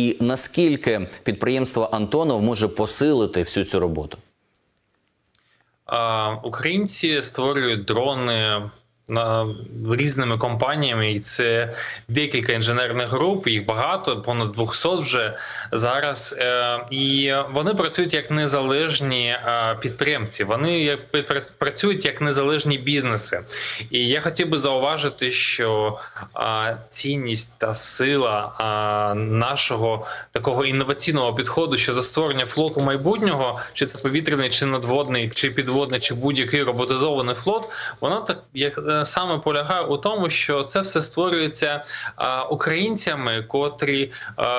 і наскільки підприємство Антонов може посилити всю цю роботу? Українці створюють дрони різними компаніями, і це декілька інженерних груп, їх багато, понад 200 вже зараз. Е, І вони працюють як незалежні е, підприємці. Вони працюють як незалежні бізнеси. І я хотів би зауважити, що цінність та сила нашого такого інноваційного підходу щодо створення флоту майбутнього, чи це повітряний, чи надводний, чи підводний, чи будь-який роботизований флот, вона так як е, саме полягає у тому, що це все створюється українцями, котрі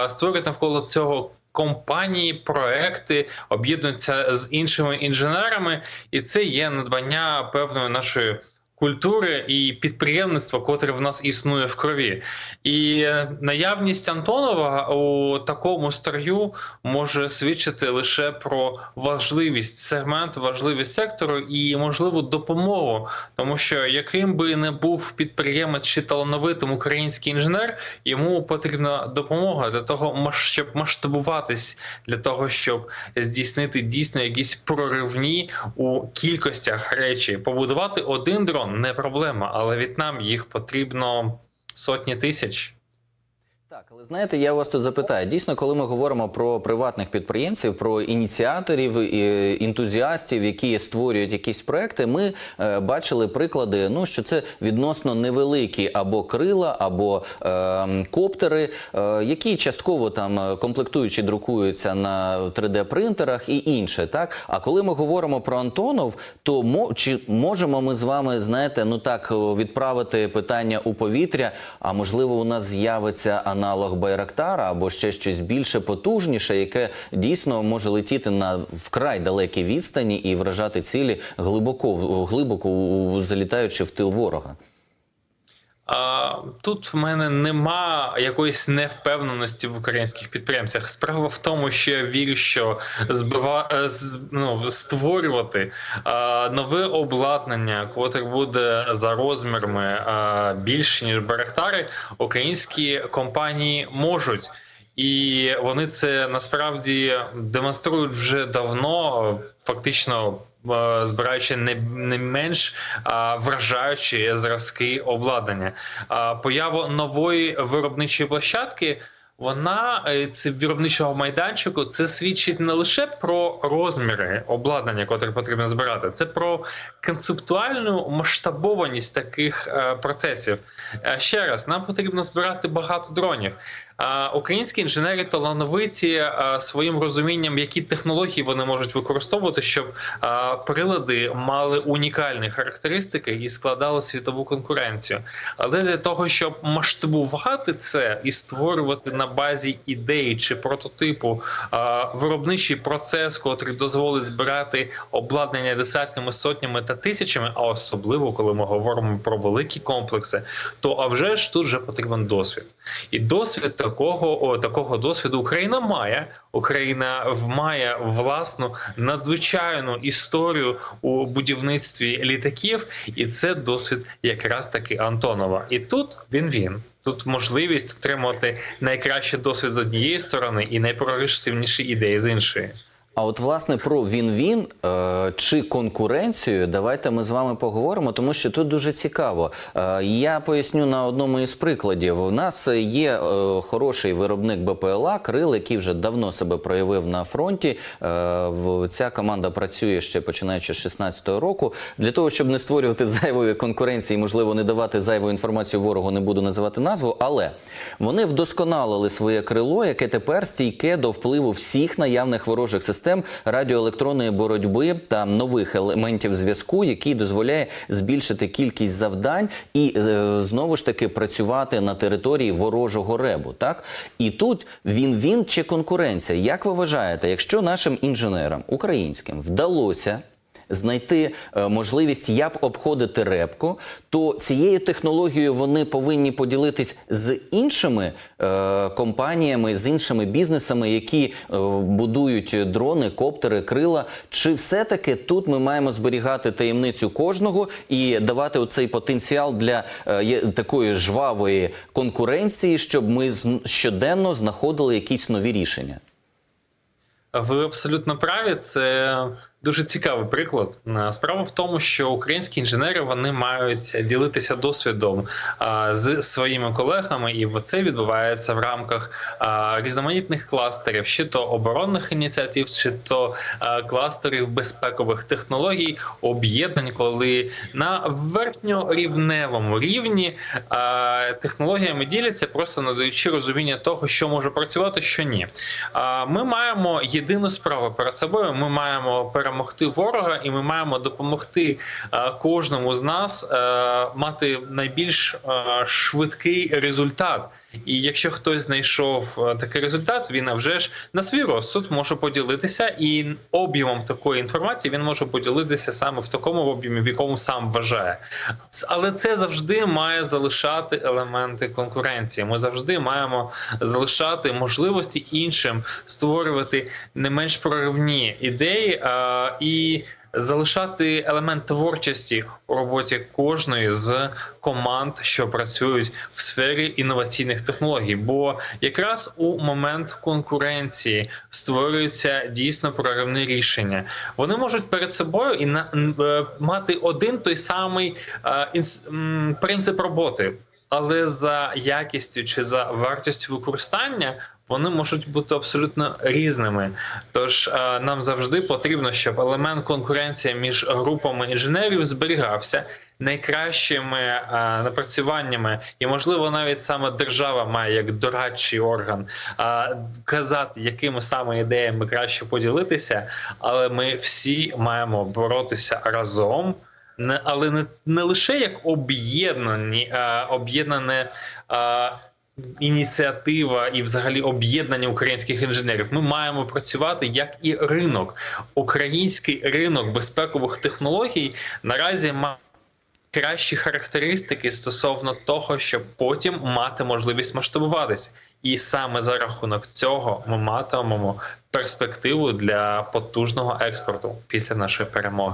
створюють навколо цього. Компанії, проекти об'єднуються з іншими інженерами, і це є надбання певної нашої культури і підприємництва, котре в нас існує в крові. І е, наявність Антонова у такому строю може свідчити лише про важливість сегменту, важливість сектору і можливу допомогу. Тому що яким би не був підприємець чи талановитим український інженер, йому потрібна допомога для того, щоб масштабуватись, для того, щоб здійснити дійсно якісь проривні у кількостях речі. Побудувати один дрон не проблема, але від нам їх потрібно сотні тисяч. Так, але знаєте, я вас тут запитаю. Дійсно, коли ми говоримо про приватних підприємців, про ініціаторів і ентузіастів, які створюють якісь проекти, ми е, бачили приклади. Ну що це відносно невеликі або крила, або е, коптери, е, які частково там е, комплектуючі друкуються на 3D принтерах і інше. Так, а коли ми говоримо про Антонов, то мо, чи можемо ми з вами знаєте, ну так відправити питання у повітря? А можливо, у нас з'явиться аналог Байрактара або ще щось більше потужніше, яке дійсно може летіти на вкрай далекій відстані і вражати цілі глибоко, глибоко залітаючи в тил ворога. Тут в мене нема якоїсь невпевненості в українських підприємцях. Справа в тому, що я вірю, що збива, е, ну, створювати нове обладнання, котре буде за розмірами більше ніж Барактари, українські компанії можуть. І вони це насправді демонструють вже давно, фактично е, збираючи не, не менш а, вражаючі зразки обладнання. А, поява нової виробничої площадки. Вона це виробничого майданчику. Це свідчить не лише про розміри обладнання, котре потрібно збирати, це про концептуальну масштабованість таких е, процесів. Е, ще раз, нам потрібно збирати багато дронів. Українські інженери талановиті своїм розумінням, які технології вони можуть використовувати, щоб прилади мали унікальні характеристики і складали світову конкуренцію. Але для того, щоб масштабувати це і створювати на базі ідеї чи прототипу виробничий процес, котрий дозволить збирати обладнання десятками, сотнями та тисячами, а особливо коли ми говоримо про великі комплекси, то а вже ж тут вже потрібен досвід. І досвід такого, о, такого досвіду Україна має. Україна має власну надзвичайну історію у будівництві літаків, і це досвід якраз таки Антонова. І тут він він. Тут можливість отримати найкращий досвід з однієї сторони і найпрогресивніші ідеї з іншої. А от власне про він-він е, чи конкуренцію, давайте ми з вами поговоримо, тому що тут дуже цікаво. Е, я поясню на одному із прикладів. У нас є е, хороший виробник БПЛА, Крил, який вже давно себе проявив на фронті. Е, ця команда працює ще починаючи з 16-го року. Для того, щоб не створювати зайвої конкуренції, можливо, не давати зайву інформацію ворогу, не буду називати назву, але вони вдосконалили своє крило, яке тепер стійке до впливу всіх наявних ворожих систем радіоелектронної боротьби та нових елементів зв'язку, який дозволяє збільшити кількість завдань і е, знову ж таки працювати на території ворожого ребу. Так і тут він він чи конкуренція. Як ви вважаєте, якщо нашим інженерам українським вдалося знайти е, можливість як обходити репку, то цією технологією вони повинні поділитись з іншими е, компаніями, з іншими бізнесами, які е, будують дрони, коптери, крила. Чи все-таки тут ми маємо зберігати таємницю кожного і давати оцей потенціал для е, такої жвавої конкуренції, щоб ми щоденно знаходили якісь нові рішення? Ви абсолютно праві. Це дуже цікавий приклад. Справа в тому, що українські інженери вони мають ділитися досвідом з своїми колегами, і це відбувається в рамках різноманітних кластерів, чи то оборонних ініціатив, чи то кластерів безпекових технологій, об'єднань, коли на верхньорівневому рівні технологіями діляться, просто надаючи розуміння того, що може працювати, що ні. А, Ми маємо єдину справу перед собою. Ми маємо перемогти ворога, і ми маємо допомогти кожному з нас мати найбільш швидкий результат. І якщо хтось знайшов такий результат, він а вже ж на свій розсуд може поділитися, і об'ємом такої інформації він може поділитися саме в такому об'ємі, в якому сам вважає. Але це завжди має залишати елементи конкуренції. Ми завжди маємо залишати можливості іншим створювати не менш проривні ідеї і залишати елемент творчості у роботі кожної з команд, що працюють в сфері інноваційних технологій. Бо якраз у момент конкуренції створюються дійсно проривні рішення. Вони можуть перед собою і на е, мати один той самий е, принцип роботи. Але за якістю чи за вартістю використання вони можуть бути абсолютно різними. Тож е, нам завжди потрібно, щоб елемент конкуренції між групами інженерів зберігався найкращими е, напрацюваннями, і можливо навіть саме держава має як дорадчий орган е, казати, якими саме ідеями краще поділитися, але ми всі маємо боротися разом. Не, але не, не лише як об'єднані, а об'єднане ініціатива і взагалі об'єднання українських інженерів. Ми маємо працювати як і ринок. Український ринок безпекових технологій наразі має кращі характеристики стосовно того, щоб потім мати можливість масштабуватись. І саме за рахунок цього ми матимемо перспективу для потужного експорту після нашої перемоги.